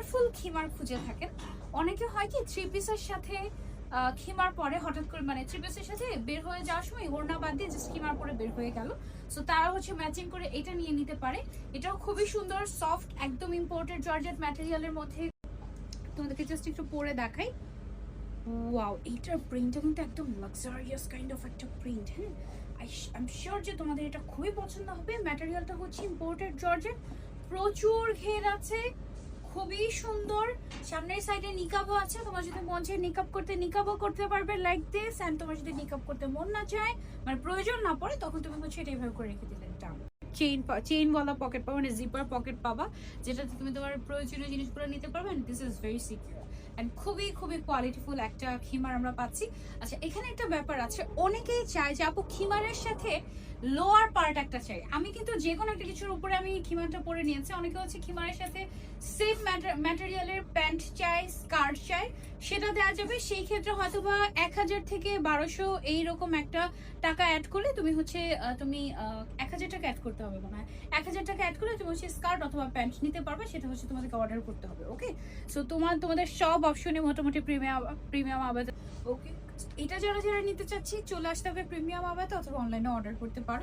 Colourful খিমার খুঁজে থাকেন অনেকে হয় কি থ্রি পিসের সাথে খিমার পরে হঠাৎ করে মানে থ্রি পিসের সাথে বের হয়ে যাওয়ার সময় ওড়না বাদ দিয়ে খিমার পরে বের হয়ে গেল সো তারা হচ্ছে ম্যাচিং করে এটা নিয়ে নিতে পারে এটাও খুবই সুন্দর সফট একদম ইম্পোর্টেড জর্জেট ম্যাটেরিয়ালের মধ্যে। তোমাদেরকে জাস্ট একটু পরে দেখাই। ওয়াও এইটার প্রিন্টটা কিন্তু একদম লাক্সারিয়াস কাইন্ড অফ একটা প্রিন্ট হ্যাঁ? আই এম শিওর যে তোমাদের এটা খুবই পছন্দ হবে। ম্যাটেরিয়ালটা হচ্ছে ইম্পোর্টেড জর্জেট প্রচুর ঘের আছে। খুবই সুন্দর। সামনের সাইডে নিকাবও আছে। তোমার যদি মন চায় নিকাব করতে, নিকাবও করতে পারবে লাইক দিস অ্যান্ড তোমার যদি নিকাব করতে মন না চায় মানে প্রয়োজন না পড়ে, তখন তুমি হচ্ছে এটা এভাবে করে রেখে দিলে এটা চেইন চেইন বলা পকেট পাবা মানে জিপার পকেট পাবা, যেটাতে তুমি তোমার প্রয়োজনীয় জিনিসগুলো নিতে পারবে this is very secure and খুবই খুবই কোয়ালিটিফুল একটা খিমার আমরা পাচ্ছি। আচ্ছা এখানে একটা ব্যাপার আছে। অনেকেই চায় যে, আপু, খিমারের সাথে লোয়ার পার্ট একটা চাই। আমি কিন্তু যে কোনো একটা কিছুর উপরে আমি খিমারটা পরে নিয়েছি। অনেকে হচ্ছে খিমারের সাথে সেম ম্যাটেরিয়ালের প্যান্ট চাই স্কার্ট চাই। সেটা দেওয়া যাবে। সেই ক্ষেত্রে হয়তো বা এক হাজার থেকে বারোশো এইরকম একটা টাকা অ্যাড করলে তুমি হচ্ছে তুমি এক হাজার টাকা অ্যাড করতে হবে মনে হয়। এক হাজার টাকা অ্যাড করলে তুমি হচ্ছে স্কার্ট অথবা প্যান্ট নিতে পারবে, সেটা হচ্ছে তোমাদেরকে অর্ডার করতে হবে ওকে সো তোমার, তোমাদের সব অপশনে মোটামুটি প্রিমিয়াম প্রিমিয়াম আবাদ ওকে এটা যারা যারা নিতে চাচ্ছি, চলে আসতে হবে প্রিমিয়াম আবাদ অথবা অনলাইনে অর্ডার করতে পারো।